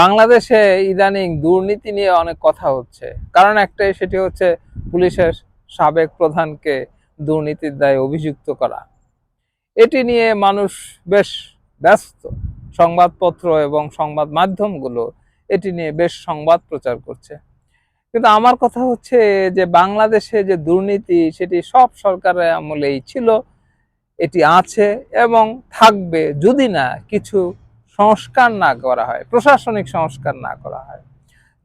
বাংলাদেশে ইদানিং দুর্নীতি নিয়ে অনেক কথা হচ্ছে। কারণ একটাই, সেটি হচ্ছে পুলিশের সাবেক প্রধানকে দুর্নীতির দায়ে অভিযুক্ত করা। এটি নিয়ে মানুষ বেশ ব্যস্ত। সংবাদপত্র এবং সংবাদ মাধ্যমগুলো এটি নিয়ে বেশ সংবাদ প্রচার করছে। কিন্তু আমার কথা হচ্ছে যে বাংলাদেশে যে দুর্নীতি, সেটি সব সরকারের আমলেই ছিল, এটি আছে এবং থাকবে। যদি না, কিছু সংস্কার না করা হয়, প্রশাসনিক সংস্কার না করা হয়।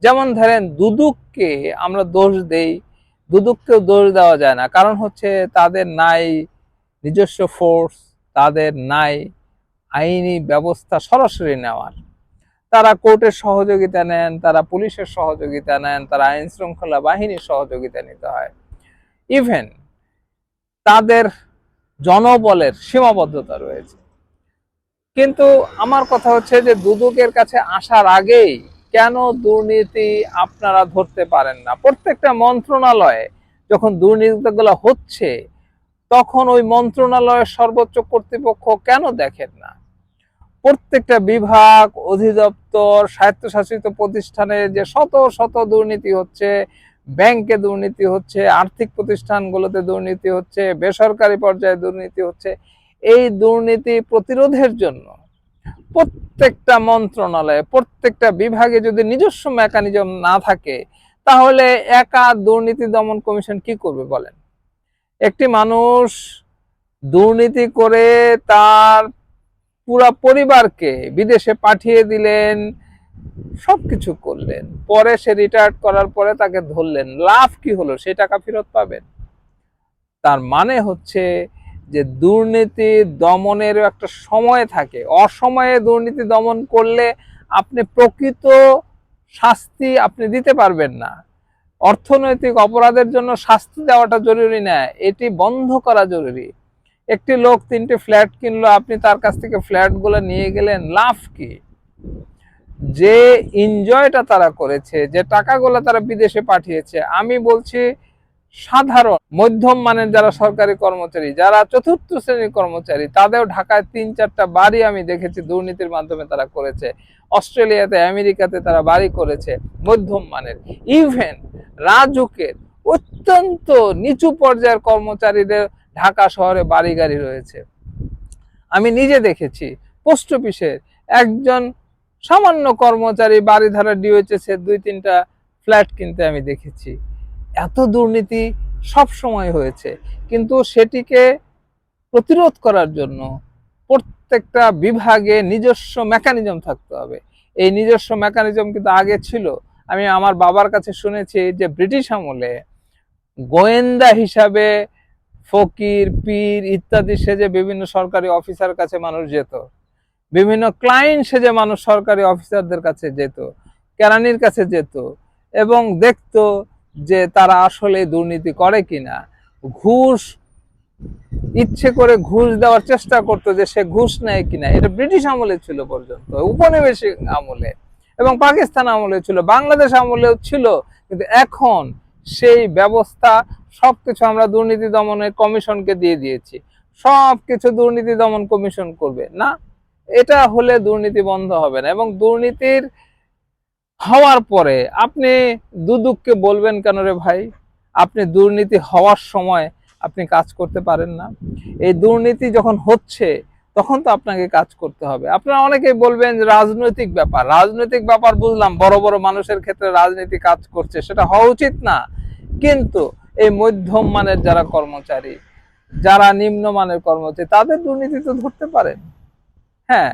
যেমন ধরেন দুদককে আমরা দোষ দেই, দুদককেও দোষ দেওয়া যায় না। কারণ হচ্ছে তাদের নাই নিজস্ব ফোর্স তাদের নাই আইনি ব্যবস্থা সরাসরি নেওয়ার। তারা কোর্টের সহযোগিতা নেন, তারা পুলিশের সহযোগিতা নেন, তারা আইন শৃঙ্খলা বাহিনীর সহযোগিতা নিতে হয়। ইভেন তাদের জনবলের সীমাবদ্ধতা রয়েছে। কিন্তু আমার কথা হচ্ছে যে দুদকের কাছে আসার আগেই কেন দুর্নীতি আপনারা ধরতে পারেন না? প্রত্যেকটা মন্ত্রণালয়ে যখন দুর্নীতিগুলো হচ্ছে, তখন ওই মন্ত্রণালয়ের সর্বোচ্চ কর্তৃপক্ষ কেন দেখেন না? প্রত্যেকটা বিভাগ, অধিদপ্তর, স্বায়ত্তশাসিত প্রতিষ্ঠানে যে শত শত দুর্নীতি হচ্ছে, ব্যাংকে দুর্নীতি হচ্ছে, আর্থিক প্রতিষ্ঠানগুলোতে দুর্নীতি হচ্ছে, বেসরকারি পর্যায়ে দুর্নীতি হচ্ছে এই দুর্নীতি প্রতিরোধের জন্য প্রত্যেকটা মন্ত্রণালয়ে, প্রত্যেকটা বিভাগে যদি নিজস্ব মেকানিজম না থাকে, তাহলে একা দুর্নীতি দমন কমিশন কি করবে বলেন? একটি মানুষ দুর্নীতি করে তার পুরা পরিবারকে বিদেশে পাঠিয়ে দিলেন, সবকিছু করলেন, পরে সে রিটায়ার্ড করার পরে তাকে ধরলেন, লাভ কি হলো? সে টাকা ফেরত পাবেন? তার মানে হচ্ছে যে দুর্নীতি দমনের একটা সময় থাকে। অসময়ে দুর্নীতি দমন করলে আপনি প্রকৃত শাস্তি আপনি দিতে পারবেন না। অর্থনৈতিক অপরাধের জন্য শাস্তি দেওয়াটা জরুরি না, এটি বন্ধ করা জরুরি। একটি লোক তিনটি ফ্ল্যাট কিনলো, আপনি তার কাছ থেকে ফ্ল্যাটগুলো নিয়ে গেলেন, লাভ কি? যে এনজয়টা তারা করেছে, যে টাকাগুলো তারা বিদেশে পাঠিয়েছে, আমি বলছি সাধারণ, মধ্যম মানের যারা সরকারি কর্মচারী, যারা চতুর্থ শ্রেণির কর্মচারী, তাদেরও ঢাকায় তিন, চারটা বাড়ি আমি দেখেছি দুর্নীতির মাধ্যমে তারা করেছে। অস্ট্রেলিয়াতে, আমেরিকাতে তারা বাড়ি করেছে, মধ্যম মানের। ইভেন রাজুকের অত্যন্ত নিচু পর্যায়ের কর্মচারীদের ঢাকা শহরে বাড়ি গাড়ি রয়েছে। আমি নিজে দেখেছি, পোস্ট অফিসের একজন সামান্য কর্মচারী বাড়ি ধারা ডিওএইচএস এর দুই, তিনটা ফ্ল্যাট কিনতে আমি দেখেছি। এত দুর্নীতি সব সময় হয়েছে। কিন্তু সেটিকে প্রতিরোধ করার জন্য প্রত্যেকটা বিভাগে নিজস্ব মেকানিজম থাকতে হবে। এই নিজস্ব মেকানিজম কিন্তু আগে ছিল। আমি আমার বাবার কাছে শুনেছি যে ব্রিটিশ আমলে গোয়েন্দা হিসাবে ফকির, পীর ইত্যাদি সেজে বিভিন্ন সরকারি অফিসার কাছে মানুষ যেত। বিভিন্ন ক্লায়েন্ট সেজে মানুষ সরকারি অফিসারদের কাছে যেত, কেরানির কাছে যেত এবং দেখতো যে তারা আসলে দুর্নীতি করে কিনা। ঘুষ, ইচ্ছে করে ঘুষ দেওয়ার চেষ্টা করতো যে সে ঘুষ নেয় কিনা। এটা ব্রিটিশ আমলে ছিল পর্যন্ত, উপনিবেশিক আমলে এবং পাকিস্তান আমলে ছিল, বাংলাদেশ আমলেও ছিল। কিন্তু এখন সেই ব্যবস্থা, সবকিছু আমরা দুর্নীতি দমনের কমিশনকে দিয়ে দিয়েছি। সব কিছু দুর্নীতি দমন কমিশন করবে। না, এটা হলে দুর্নীতি বন্ধ হবে না এবং দুর্নীতির হওয়ার পরে আপনি দুদুককে বলবেন কেন রে ভাই? আপনি দুর্নীতি হওয়ার সময় আপনি কাজ করতে পারেন না। এই দুর্নীতি যখন হচ্ছে, তখন তো আপনাকে কাজ করতে হবে। আপনারা অনেকেই বলবেন রাজনৈতিক ব্যাপার। রাজনৈতিক ব্যাপার বুঝলাম, বড় বড় মানুষের ক্ষেত্রে রাজনীতি কাজ করছে, সেটা হওয়া উচিত না। কিন্তু এই মধ্যম মানের যারা কর্মচারী, যারা নিম্নমানের কর্মচারী, তাদের দুর্নীতি তো ধরতে পারেন। হ্যাঁ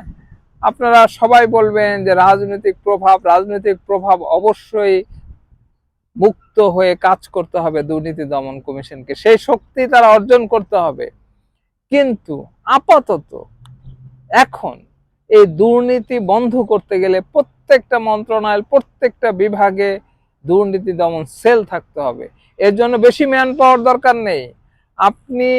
আপনারা সবাই বলবেন যে রাজনৈতিক প্রভাব রাজনৈতিক প্রভাব অবশ্যই মুক্ত হয়ে কাজ করতে হবে দুর্নীতি দমন কমিশনকে। সেই শক্তি তারা অর্জন করতে হবে। কিন্তু আপাতত এখন এই দুর্নীতি বন্ধ করতে গেলে প্রত্যেকটা মন্ত্রণালয়, প্রত্যেকটা বিভাগে দুর্নীতি দমন সেল থাকতে হবে। এর জন্য বেশি ম্যান পাওয়ার দরকার নেই। আপনি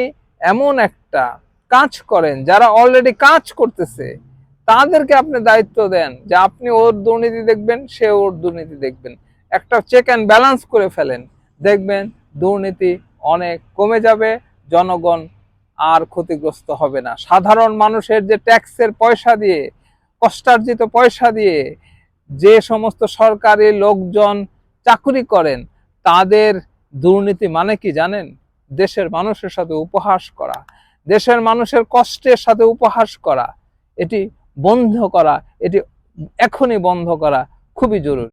এমন একটা কাজ করেন যারা অলরেডি কাজ করতেছে। তাদেরকে আপনি দায়িত্ব দেন যে আপনি ওর দুর্নীতি দেখবেন, সে ওর দুর্নীতি দেখবেন। একটা চেক অ্যান্ড ব্যালেন্স করে ফেলেন। দেখবেন দুর্নীতি অনেক কমে যাবে, জনগণ আর ক্ষতিগ্রস্ত হবে না। সাধারণ মানুষের যে ট্যাক্সের পয়সা দিয়ে, কষ্টার্জিত পয়সা দিয়ে যে সমস্ত সরকারি লোকজন চাকরি করেন, তাদের দুর্নীতি মানে কি জানেন? দেশের মানুষের সাথে উপহাস করা, দেশের মানুষের কষ্টের সাথে উপহাস করা। এটি বন্ধ করা এটি এখনই বন্ধ করা খুবই জরুরি।